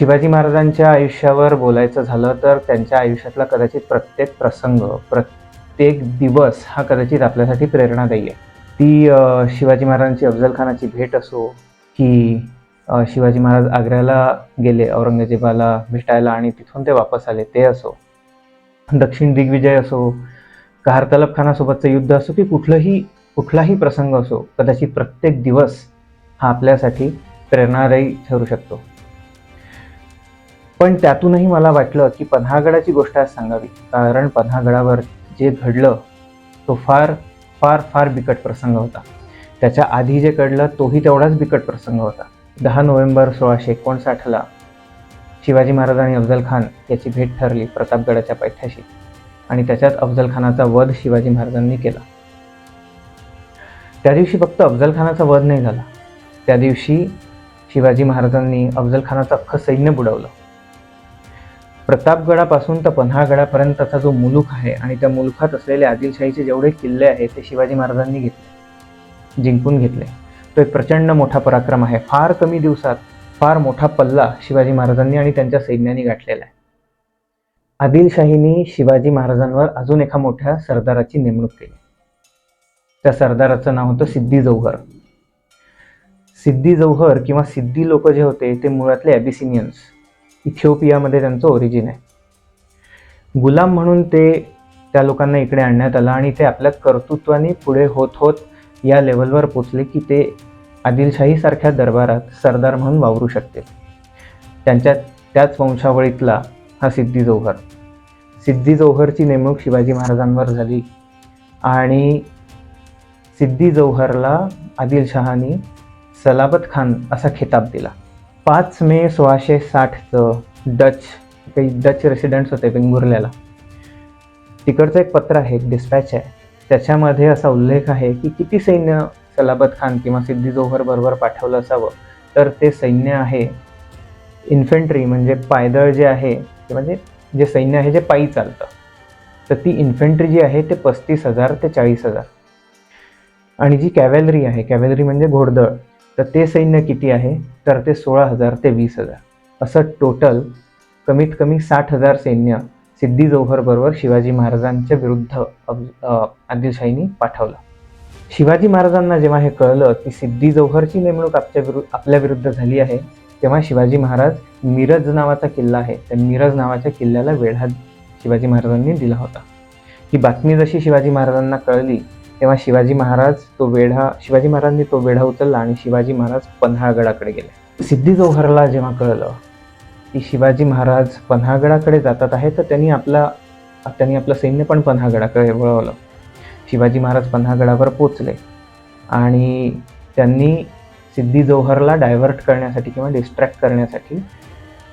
शिवाजी महाराजांच्या आयुष्यावर बोलायचं झालं तर त्यांच्या आयुष्यातला कदाचित प्रत्येक प्रसंग प्रत्येक दिवस हा कदाचित आपल्यासाठी प्रेरणादायी आहे. ती शिवाजी महाराजांची अफजल खानाची भेट असो की शिवाजी महाराज आग्र्याला गेले औरंगजेबाला भेटायला आणि तिथून ते वापस आले ते असो. दक्षिण दिग्विजय असो का खानासोबतचं युद्ध असो की कुठलंही कुठलाही प्रसंग असो कदाचित प्रत्येक दिवस हा आपल्यासाठी प्रेरणादायी ठरू शकतो. पण त्यातूनही मला वाटलं की पन्हागडाची गोष्ट आज सांगावी. कारण पन्हागडावर जे घडलं तो फार फार फार बिकट प्रसंग होता. त्याच्या आधी जे घडलं तोही तेवढाच बिकट प्रसंग होता. दहा नोव्हेंबर सोळाशे एकोणसाठला शिवाजी महाराज आणि अफजल खान याची भेट ठरली प्रतापगडाच्या पायथ्याशी आणि त्याच्यात अफजल खानाचा वध शिवाजी महाराजांनी केला. त्या दिवशी फक्त अफजल खानाचा वध नाही झाला. त्या दिवशी शिवाजी महाराजांनी अफजल खानाचं अख्खं सैन्य बुडवलं. प्रतापगडापासून तर पन्हागडापर्यंतचा जो मुलुख आहे आणि त्या मुलुखात असलेले आदिलशाहीचे जेवढे किल्ले आहेत ते शिवाजी महाराजांनी घेतले जिंकून घेतले. तो एक प्रचंड मोठा पराक्रम आहे. फार कमी दिवसात फार मोठा पल्ला शिवाजी महाराजांनी आणि त्यांच्या सैन्याने गाठलेला आहे. आदिलशाहीने शिवाजी महाराजांवर अजून एका मोठ्या सरदाराची नेमणूक केली. त्या सरदाराचं नाव होतं सिद्धी जौहर. सिद्धी जौहर किंवा सिद्धी लोक जे होते ते मुळातले ॲबिसिनियन्स इथिओपियामध्ये त्यांचं ओरिजिन आहे. गुलाम म्हणून ते त्या लोकांना इकडे आणण्यात आलं आणि ते आपल्या कर्तृत्वाने पुढे होत होत या लेवलवर पोचले की ते आदिलशाहीसारख्या दरबारात सरदार म्हणून वावरू शकते त्यांच्या त्याच वंशावळीतला हा सिद्धी जौहर. सिद्धी जौहरची नेमणूक शिवाजी महाराजांवर झाली आणि सिद्धी जौहरला आदिलशहानी सलाबत खान असा खिताब दिला. पाच मे सोळाशे साठचं डच काही डच रेसिडेंट्स होते वेंगुर्ल्याला तिकडचं एक पत्र आहे एक डिस्पॅच आहे. त्याच्यामध्ये असा उल्लेख आहे की किती सैन्य सलाबत खान किंवा सिद्धी जोहर बरोबर पाठवलं असावं तर ते सैन्य आहे इन्फेंट्री म्हणजे पायदळ जे आहे ते म्हणजे जे सैन्य आहे जे पायी चालतं. तर ती इन्फेंट्री जी आहे ते पस्तीस हजार ते चाळीस हजार. आणि जी कॅव्हॅलरी आहे कॅव्हॅलरी म्हणजे घोडदळ. तर ते सैन्य किती आहे? तर ते सोळा हजार ते वीस हजार. असं टोटल कमीत कमी साठ हजार सैन्य सिद्धी जौहरबरोबर शिवाजी महाराजांच्या विरुद्ध अफ- पाठवलं. शिवाजी महाराजांना जेव्हा हे कळलं की सिद्धी जौहरची नेमणूक आपल्या विरु आपल्या विरुद्ध झाली आहे तेव्हा शिवाजी महाराज मिरज नावाचा किल्ला आहे. त्या मिरज नावाच्या किल्ल्याला वेढा शिवाजी महाराजांनी दिला होता. ही बातमी जशी शिवाजी महाराजांना कळली तेव्हा शिवाजी महाराज तो वेढा शिवाजी महाराजांनी तो वेढा उचलला आणि शिवाजी महाराज पन्हाळगडाकडे गेले. सिद्धी जोहरला जेव्हा कळलं की शिवाजी महाराज पन्हाळगडाकडे जातात आहे तर त्यांनी आपला त्यांनी आपलं सैन्य पण पन्हाळगडाकडे वळवलं. शिवाजी महाराज पन्हाळगडावर पोचले आणि त्यांनी सिद्धी जोहरला डायव्हर्ट करण्यासाठी किंवा डिस्ट्रॅक्ट करण्यासाठी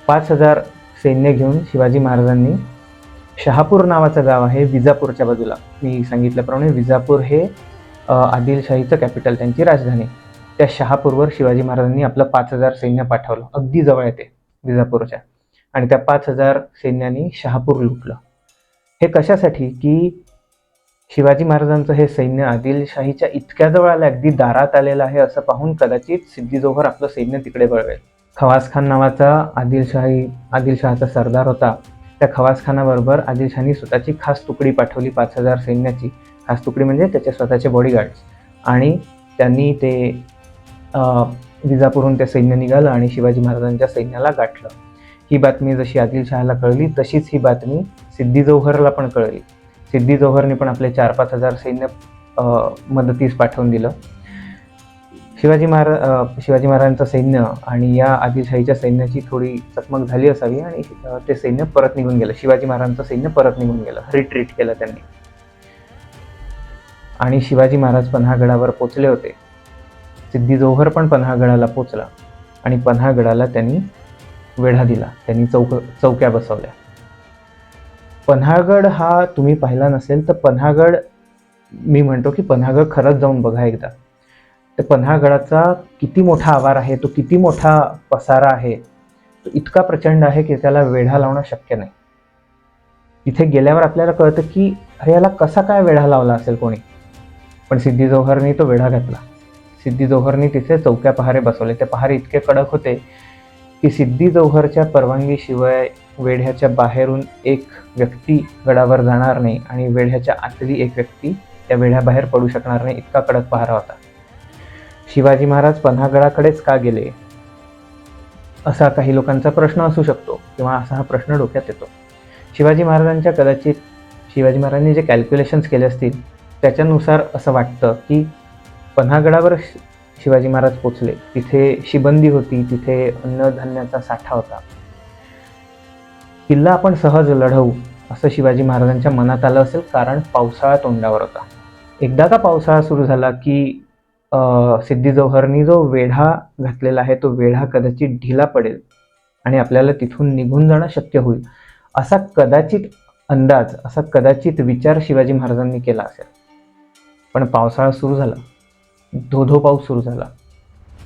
पाच हजार सैन्य घेऊन शिवाजी महाराजांनी शहापूर नावाचं गाव आहे विजापूरच्या बाजूला. मी सांगितल्याप्रमाणे विजापूर हे आदिलशाहीचं कॅपिटल त्यांची राजधानी. त्या शहापूरवर शिवाजी महाराजांनी आपलं पाच हजार सैन्य पाठवलं. अगदी जवळ येते विजापूरच्या. आणि त्या पाच हजार सैन्यानी शहापूर लुटलं. हे कशासाठी? की शिवाजी महाराजांचं हे सैन्य आदिलशाहीच्या इतक्या जवळ आलं अगदी दारात आलेलं आहे असं पाहून कदाचित सिद्धीजोहर आपलं सैन्य तिकडे वळवेल. खवास खान नावाचा आदिलशाही आदिलशहाचा सरदार होता. त्या खवासखानाबरोबर खानाबरोबर स्वतःची खास तुकडी पाठवली पाच हजार सैन्याची. खास तुकडी म्हणजे त्याच्या स्वतःचे बॉडीगार्ड्स आणि त्यांनी ते विजापूरहून ते सैन्य निघालं आणि शिवाजी महाराजांच्या सैन्याला गाठलं. ही बातमी जशी आदिलशहाला कळली तशीच ही बातमी सिद्धी जौहरला पण कळली. सिद्धी जौहरने पण आपले चार पाच हजार सैन्य मदतीस पाठवून दिलं. शिवाजी महाराज शिवाजी महाराजांचं सैन्य आणि या आदिलशाहीच्या सैन्याची थोडी चकमक झाली असावी आणि ते सैन्य परत निघून गेलं. शिवाजी महाराजांचं सैन्य परत निघून गेलं. रिट्रीट केलं त्यांनी. आणि शिवाजी महाराज पन्हागडावर पोचले होते. सिद्धी जोहर पण पन्हागडाला पोचला आणि पन्हागडाला त्यांनी वेढा दिला. त्यांनी चौक चौक्या बसवल्या. पन्हागड हा तुम्ही पाहिला नसेल तर पन्हागड मी म्हणतो की पन्हागड खरंच जाऊन बघा एकदा. तर पन्हाळगडाचा किती मोठा आवार आहे तो किती मोठा पसारा आहे तो इतका प्रचंड आहे की त्याला वेढा लावणं शक्य नाही. तिथे गेल्यावर आपल्याला कळतं की अरे याला कसा काय वेढा लावला असेल कोणी? पण सिद्धी जोहरने तो वेढा घातला. सिद्धी जोहरने तिथे चौक्या पहारे बसवले. ते पहारे इतके कडक होते की सिद्धी जोहरच्या परवानगीशिवाय वेढ्याच्या बाहेरून एक व्यक्ती गडावर जाणार नाही आणि वेढ्याच्या आतली एक व्यक्ती त्या वेढ्याबाहेर पडू शकणार नाही. इतका कडक पहारा होता. शिवाजी महाराज पन्हागडाकडेच का गेले? असा काही लोकांचा प्रश्न असू शकतो किंवा असा हा प्रश्न डोक्यात येतो. शिवाजी महाराजांच्या कदाचित शिवाजी महाराजांनी जे कॅल्क्युलेशन्स केले असतील त्याच्यानुसार असं वाटतं की पन्हागडावर शि- शिवाजी महाराज पोचले. तिथे शिबंदी होती तिथे अन्नधान्याचा साठा होता. किल्ला आपण सहज लढवू असं शिवाजी महाराजांच्या मनात आलं असेल कारण पावसाळा तोंडावर होता. एकदा का पावसाळा सुरू झाला की सिद्धी जौहरनी जो वेढा घातलेला आहे तो वेढा कदाचित ढिला पडेल आणि आपल्याला तिथून निघून जाणं शक्य होईल. असा कदाचित अंदाज असा कदाचित विचार शिवाजी महाराजांनी केला असेल. पण पावसाळा सुरू झाला. धोधो पाऊस सुरू झाला.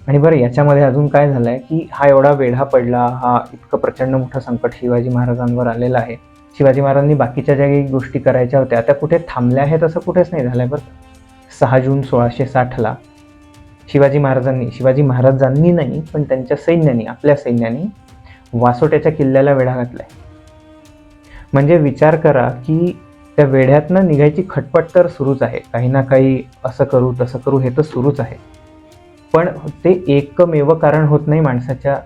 आणि बरं याच्यामध्ये अजून काय झालं आहे की हा एवढा वेढा पडला हा इतकं प्रचंड मोठं संकट शिवाजी महाराजांवर आलेलं आहे. शिवाजी महाराजांनी बाकीच्या ज्या काही गोष्टी करायच्या होत्या त्या कुठे थांबल्या आहेत असं कुठेच नाही झालंय बरं. सहा जून सोळाशे साठला शिवाजी महाराजांनी शिवाजी महाराजांनी नाही पण त्यांच्या सैन्याने आपल्या सैन्याने वासोट्याच्या किल्ल्याला वेढा घातलाय. म्हणजे विचार करा की त्या वेढ्यातनं निघायची खटपट तर सुरूच आहे. काही ना काही असं करू तसं करू हे तर सुरूच आहे. पण ते एकमेव कारण होत नाही माणसाच्या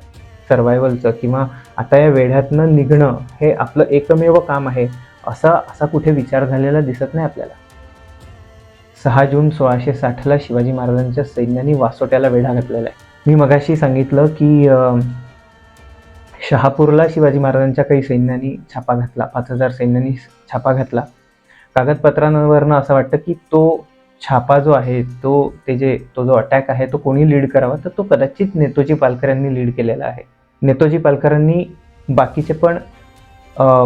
सर्वायवलचं किंवा आता या वेढ्यातनं निघणं हे आपलं एकमेव काम आहे असा असा कुठे विचार झालेला दिसत नाही आपल्याला. सहा जून सोळाशे साठला शिवाजी महाराजांच्या सैन्याने वासोट्याला वेढा घातलेला आहे. मी मगाशी सांगितलं की शहापूरला शिवाजी महाराजांच्या काही सैन्यांनी छापा घातला पाच हजार सैन्यांनी छापा घातला. कागदपत्रांवरनं असं वाटतं की तो छापा जो आहे तो ते जे तो जो अटॅक आहे तो कोणी लीड करावा? तर तो कदाचित नेतोजी पालकरांनी लीड केलेला आहे. नेतोजी पालकरांनी बाकीचे पण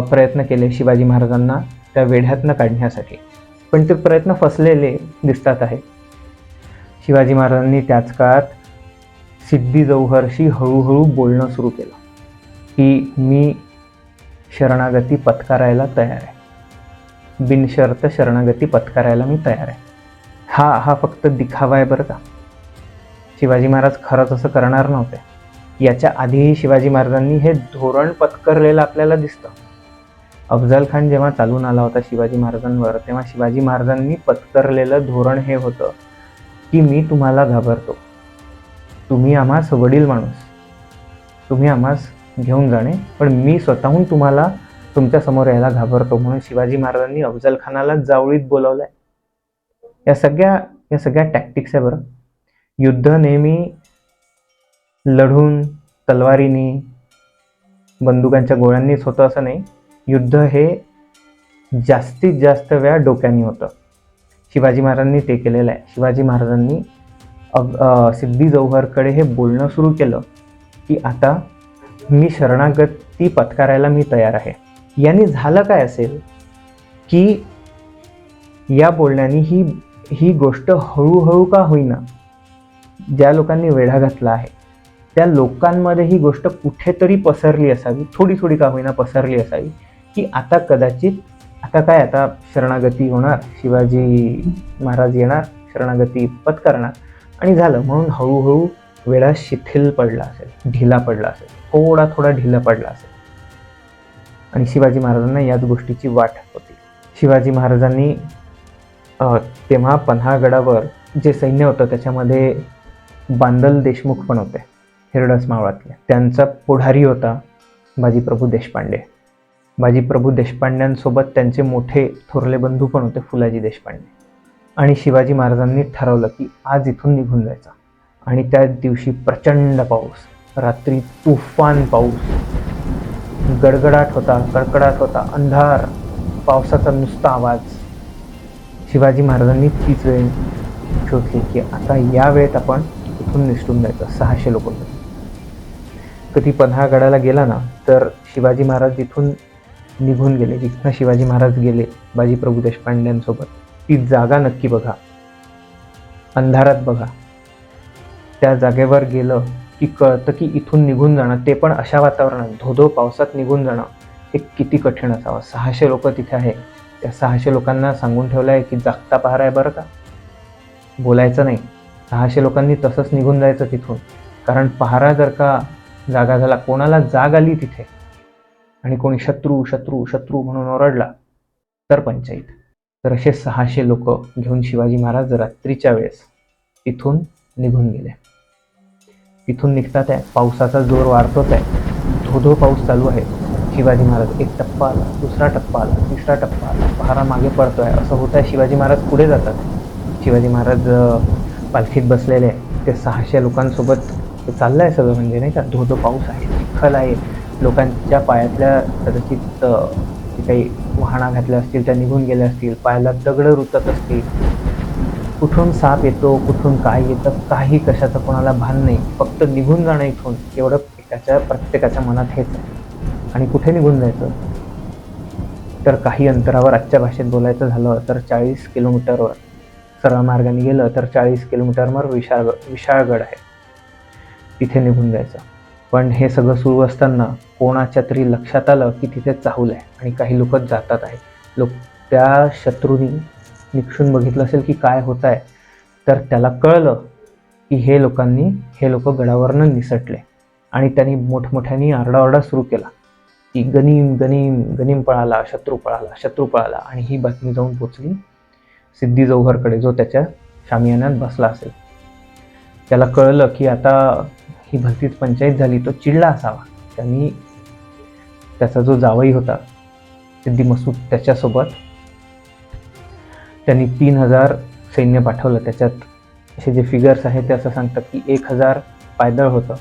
प्रयत्न केले शिवाजी महाराजांना त्या वेढ्यातनं काढण्यासाठी. पण ते प्रयत्न फसलेले दिसतात आहे. शिवाजी महाराजांनी त्याच काळात सिद्धी जौहरशी हळूहळू बोलणं सुरू केलं. की मी शरणागती पत्करायला तयार आहे. बिनशर्त शरणागती पत्करायला मी तयार आहे. हा हा फक्त दिखावा आहे बरं का. शिवाजी महाराज खरंच असं करणार नव्हते. याच्या आधीही शिवाजी महाराजांनी हे धोरण पत्करलेलं आपल्याला दिसतं. अफजल खान जेव्हा चालून आला होता शिवाजी महाराजांवर तेव्हा शिवाजी महाराजांनी पत्करलेलं धोरण हे होतं की मी तुम्हाला घाबरतो. तुम्ही आम्हास वडील माणूस. तुम्ही आम्हास घेऊन जाणे पण मी स्वतःहून तुम्हाला तुमच्यासमोर यायला घाबरतो म्हणून शिवाजी महाराजांनी अफजल खानाला जावळीत आहे या सगळ्या या सगळ्या टॅक्टिक्स आहे बरं. युद्ध नेहमी लढून तलवारीनी बंदुकांच्या गोळ्यांनीच होतं असं नाही. युद्ध हे जास्तीत जास्त वेळा डोक्याने होतं. शिवाजी महाराजांनी ते केलेलं आहे. शिवाजी महाराजांनी अग सिद्धी जौहरकडे हे बोलणं सुरू केलं की आता मी शरणागती पत्करायला मी तयार आहे. यांनी झालं काय असेल की या बोलण्याने ही ही गोष्ट हळूहळू का होईना ज्या लोकांनी वेढा घातला आहे त्या लोकांमध्ये ही गोष्ट कुठेतरी पसरली असावी थोडी थोडी का होईना पसरली असावी की आता कदाचित आता काय आता शरणागती होणार शिवाजी महाराज येणार शरणागती पत्करणार आणि झालं म्हणून हळूहळू वेळा शिथिल पडला असेल ढिला पडला असेल थोडा थोडा ढिला पडला असेल. आणि शिवाजी महाराजांना याच गोष्टीची वाट होती. शिवाजी महाराजांनी तेव्हा पन्हागडावर जे सैन्य होतं त्याच्यामध्ये बांदल देशमुख पण होते हिरडस मावळातले. त्यांचा पुढारी होता बाजीप्रभू देशपांडे. बाजी प्रभू देशपांड्यांसोबत त्यांचे मोठे थोरले बंधू पण होते फुलाजी देशपांडे. आणि शिवाजी महाराजांनी ठरवलं की आज इथून निघून जायचं. आणि त्या दिवशी प्रचंड पाऊस रात्री तुफान पाऊस. गडगडाट होता कडकडाट होता अंधार पावसाचा नुसता आवाज. शिवाजी महाराजांनी तीच वेळ शोधली की आता या वेळेत आपण इथून निसटून जायचं सहाशे लोक होते. कधी पन्हाळगडाला गेला ना तर शिवाजी महाराज तिथून निघून गेले. जिथनं शिवाजी महाराज गेले बाजीप्रभू देशपांड्यांसोबत. ती जागा नक्की बघा. अंधारात बघा. त्या जागेवर गेलं की कळतं की इथून निघून जाणं ते पण अशा वातावरणात धोधो पावसात निघून जाणं हे किती कठीण असावं. सहाशे लोक तिथे आहे. त्या सहाशे लोकांना सांगून ठेवलं आहे की जागता पहारा आहे बरं का? बोलायचं नाही. सहाशे लोकांनी तसंच निघून जायचं तिथून. कारण पहारा जर का जागा झाला कोणाला जाग आली तिथे? आणि कोणी शत्रू शत्रू शत्रू म्हणून ओरडला तर पंचायत. तर असे सहाशे लोक घेऊन शिवाजी महाराज रात्रीच्या वेळेस तिथून निघून गेले. तिथून निघतात आहे पावसाचा जोर वाढतोच आहे धो धो पाऊस चालू आहे. शिवाजी महाराज एक टप्पा आला दुसरा टप्पा आला तिसरा टप्पा आला पहारा मागे आहे असं होत आहे शिवाजी महाराज पुढे जातात. शिवाजी महाराज पालखीत बसलेले आहे ते सहाशे लोकांसोबत ते चाललं आहे सगळं म्हणजे नाही का? धो धो पाऊस आहे चिखल आहे. लोकांच्या पायातल्या कदाचित जे काही वाहना घातल्या असतील त्या निघून गेल्या असतील पायाला दगडं रुतत असतील. कुठून साप येतो कुठून काय येतं काही कशाचं कोणाला भान नाही. फक्त निघून जाणं इथून एवढं एकाच्या प्रत्येकाच्या मनात हेच आहे. आणि कुठे निघून जायचं? तर काही अंतरावर आजच्या भाषेत बोलायचं झालं तर चाळीस किलोमीटरवर. सरळ मार्गाने गेलं तर चाळीस किलोमीटरवर विशाळ विशाळगड आहे. तिथे निघून जायचं. पण हे सगळं सुरू असताना कोणाच्या तरी लक्षात आलं की तिथे चाहूल आहे आणि काही लोक जातात आहे लोक त्या शत्रूनी निक्षून बघितलं असेल की काय होत आहे तर त्याला कळलं की हे लोकांनी हे लोक गडावरनं निसटले आणि त्यांनी मोठमोठ्याने आरडाओरडा सुरू केला की गनीम गनीम गनीम पळाला शत्रू पळाला शत्रू पळाला आणि ही बातमी जाऊन पोचली सिद्धी जौहरकडे जो त्याच्या शामियान्यात बसला असेल. त्याला कळलं की आता ही भलतीच पंचायत झाली तो चिडला असावा. त्यांनी त्याचा जो जावई होता सिद्धी मसूद त्याच्यासोबत त्यांनी तीन हजार सैन्य पाठवलं. त्याच्यात असे जे फिगर्स आहेत ते असं सांगतात की एक हजार पायदळ होतं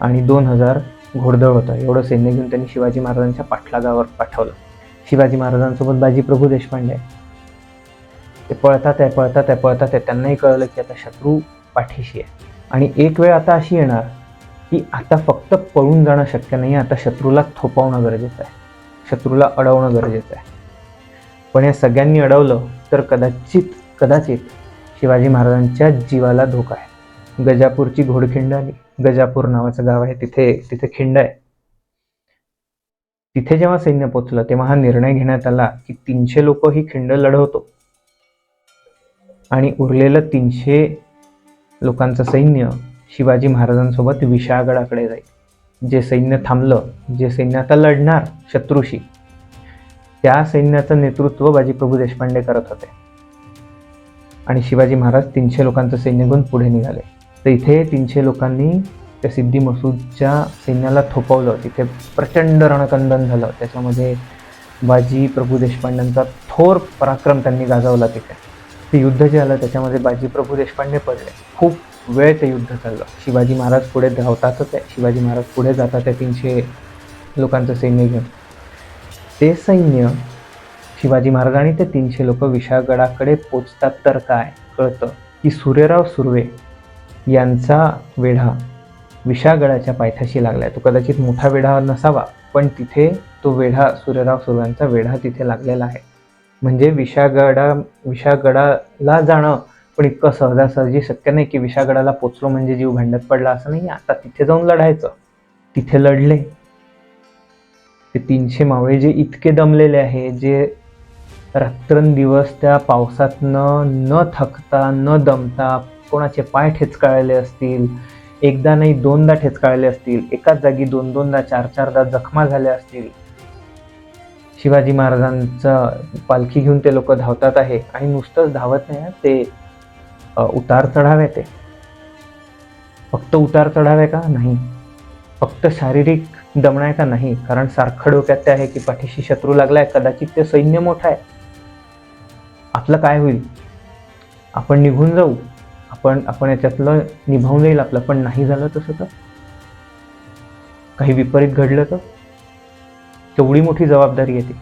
आणि दोन हजार घोडदळ होतं. एवढं सैन्य घेऊन त्यांनी शिवाजी महाराजांच्या पाठलागावर पाठवलं. शिवाजी महाराजांसोबत बाजी प्रभू देशपांडे आहे ते पळतात आहे पळतात आहे पळतात आहे त्यांनाही कळलं की आता शत्रू पाठीशी आहे आणि एक वेळ आता अशी येणार की आता फक्त पळून जाणं शक्य नाही आता शत्रूला थोपवणं गरजेचं आहे. शत्रूला अडवणं गरजेचं आहे. पण या सगळ्यांनी अडवलं तर कदाचित कदाचित शिवाजी महाराजांच्या जीवाला धोका आहे. गजापूरची घोडखिंड आली. गजापूर नावाचं गाव आहे. तिथे तिथे खिंड आहे. तिथे जेव्हा सैन्य पोचलं तेव्हा हा निर्णय घेण्यात आला की तीनशे लोक ही खिंड लढवतो. आणि उरलेलं तीनशे लोकांचं सैन्य शिवाजी महाराजांसोबत विशाळगडाकडे जाईल. जे सैन्य थांबलं जे सैन्य आता लढणार शत्रूशी त्या सैन्याचं नेतृत्व बाजीप्रभू देशपांडे करत होते. आणि शिवाजी महाराज तीनशे लोकांचं सैन्य घेऊन पुढे निघाले. तर इथे तीनशे लोकांनी त्या सिद्धी मसूदच्या सैन्याला थोपवलं. तिथे प्रचंड रणकंदन झालं. त्याच्यामध्ये बाजी प्रभू देशपांड्यांचा थोर पराक्रम त्यांनी गाजवला तिथे. ते युद्ध जे आलं त्याच्यामध्ये बाजीप्रभू देशपांडे पडले. खूप वेळ ते युद्ध चाललं. शिवाजी महाराज पुढे धावतातच आहे. शिवाजी महाराज पुढे जातात त्या तीनशे लोकांचं सैन्य घेऊन. ते सैन्य शिवाजी महाराज आणि ते तीनशे लोक विशाळगडाकडे पोचतात तर काय? कळतं की सूर्यराव सुर्वे यांचा वेढा विशाळगडाच्या पायथ्याशी लागलाय. तो कदाचित मोठा वेढा नसावा पण तिथे तो वेढा सूर्यराव सुर्व्यांचा वेढा तिथे लागलेला आहे. म्हणजे विशागडा विशागडाला जाणं पण इतकं सहजासहजी शक्य नाही की विशागडाला पोचलो म्हणजे जीव भांड्यात पडला असं नाही. आता तिथे जाऊन लढायचं. तिथे लढले. ते तीनशे मावळे जे इतके दमलेले आहे जे रात्रंदिवस त्या पावसातनं न थकता न दमता कोणाचे पाय ठेचकाळले असतील एकदा नाही दोनदा ठेचकाळले असतील एकाच जागी दोन दोनदा चार चारदा जखमा झाल्या असतील शिवाजी महाराजांचा पालखी घेऊन ते लोक धावतात आहे. आणि नुसतंच धावत नाही ते उतार चढाव आहे ते. फक्त उतार चढाव आहे का? नाही. फक्त शारीरिक दमण आहे का? नाही. कारण सारखं डोक्यात ते आहे की पाठीशी शत्रू लागलाय कदाचित ते सैन्य मोठं आहे. आपलं काय होईल? आपण निघून जाऊ. आपण आपण याच्यातलं निभावून येईल आपलं. पण नाही झालं तसं तर? काही विपरीत घडलं तर? तेवढी मोठी जबाबदारी येते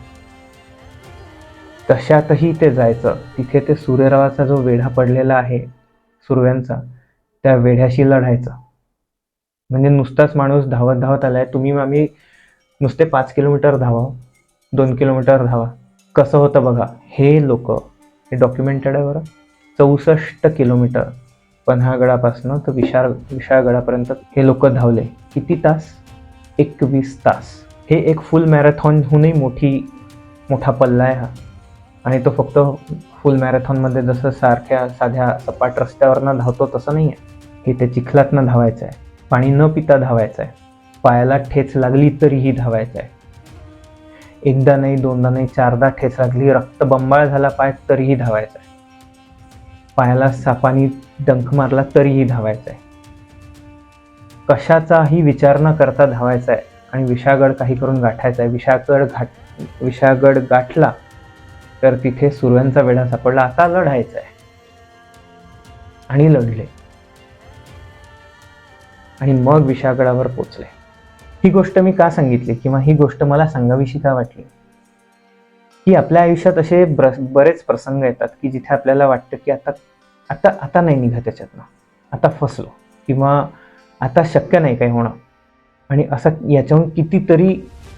तशातही ते जायचं. तिथे ते सूर्यरावाचा जो वेढा पडलेला आहे सुरव्यांचा त्या वेढ्याशी लढायचं. म्हणजे नुसताच माणूस धावत धावत आलाय. तुम्ही आम्ही नुसते पाच किलोमीटर धावा दोन किलोमीटर धावा. कसं होतं बघा हे लोक हे डॉक्युमेंटेड आहे बरं. चौसष्ट किलोमीटर पन्हागडापासनं तर विशाळ विशाळगडापर्यंत हे लोक धावले. किती तास? एकवीस तास. हे एक फुल मॅरेथॉनहूनही मोठी मोठा पल्ला आहे हा. आणि तो फक्त फुल मॅरेथॉनमध्ये जसं सारख्या साध्या सपाट रस्त्यावरनं धावतो तसं नाही आहे. हे त्या चिखलातनं धावायचं आहे. पाणी न पिता धावायचं आहे. पायाला ठेच लागली तरीही धावायचं आहे. एकदा नाही दोनदा नाही चारदा ठेच लागली रक्त बंबाळ झाला पाय तरीही धावायचा आहे. पायाला सापानी डंख मारला तरीही धावायचा आहे. कशाचाही विचार न करता धावायचा आहे. आणि विशागड काही करून गाठायचा आहे. विशागड घाट विशागड गाठला तर तिथे सुर्व्यांचा वेढा सापडला. आता लढायचा आहे. आणि लढले. आणि मग विशागडावर पोचले. ही गोष्ट मी का सांगितली किंवा ही गोष्ट मला सांगावीशी का वाटली? की आपल्या आयुष्यात असे बरेच प्रसंग येतात की जिथे आपल्याला वाटतं की आता आता आता नाही निघा त्याच्यातनं आता फसलो किंवा आता शक्य नाही काही होणं. आणि असा याच्याहून कितीतरी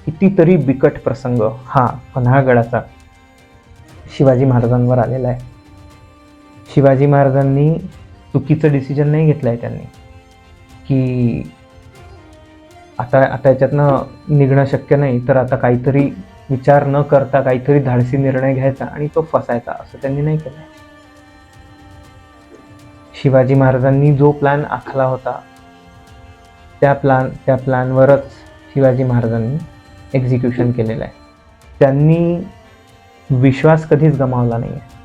कितीतरी बिकट प्रसंग हा पन्हाळगडाचा शिवाजी महाराजांवर आलेला आहे. शिवाजी महाराजांनी चुकीचं डिसिजन नाही घेतलं आहे त्यांनी. की आता आता याच्यातनं निघणं शक्य नाही तर आता काहीतरी विचार न करता काहीतरी धाडसी निर्णय घ्यायचा आणि तो फसायचा असं त्यांनी नाही केलं शिवाजी महाराजांनी जो प्लॅन आखला होता त्या प्लॅन त्या प्लॅनवरच शिवाजी महाराजांनी एक्झिक्युशन केलेलं आहे. त्यांनी विश्वास कधीच गमावला नाही आहे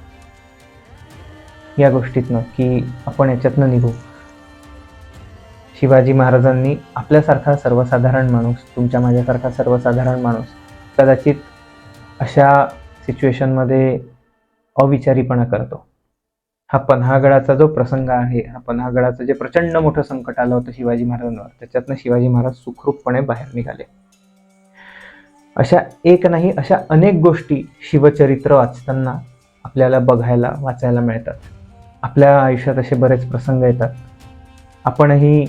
या गोष्टीतनं की आपण याच्यातनं निघू. शिवाजी महाराजांनी आपल्यासारखा सर्वसाधारण माणूस तुमच्या माझ्यासारखा सर्वसाधारण माणूस कदाचित अशा सिच्युएशनमध्ये अविचारीपणा करतो. हा पन्हागडाचा जो प्रसंग आहे हा पन्हागडाचं जे प्रचंड मोठं संकट आलं होतं शिवाजी महाराजांवर त्याच्यातनं शिवाजी महाराज सुखरूपपणे बाहेर निघाले. अशा एक नाही अशा अनेक गोष्टी शिवचरित्र वाचताना आपल्याला बघायला वाचायला मिळतात. आपल्या आयुष्यात असे बरेच प्रसंग येतात. आपणही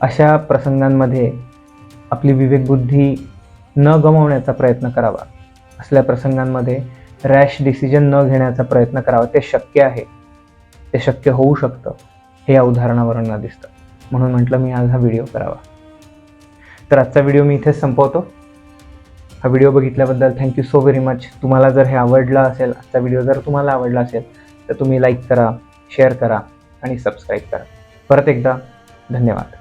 अशा प्रसंगांमध्ये आपली विवेकबुद्धी न गमावण्याचा प्रयत्न करावा. असल्या प्रसंगांमध्ये रॅश डिसिजन न घेण्याचा प्रयत्न करावा ते शक्य आहे. ते शक्य होऊ शकतं हे या उदाहरणावरून दिसतं. म्हणून म्हटलं मी आज हा व्हिडिओ करावा. तर आजचा व्हिडिओ मी इथेच संपवतो. हा video बघितल्याबद्दल thank you so very much तुम्हाला जर हे आवडला असेल आजचा व्हिडिओ जर तुम्हाला आवडला असेल तर तुम्ही लाईक करा शेअर करा आणि सबस्क्राईब करा. परत एकदा धन्यवाद.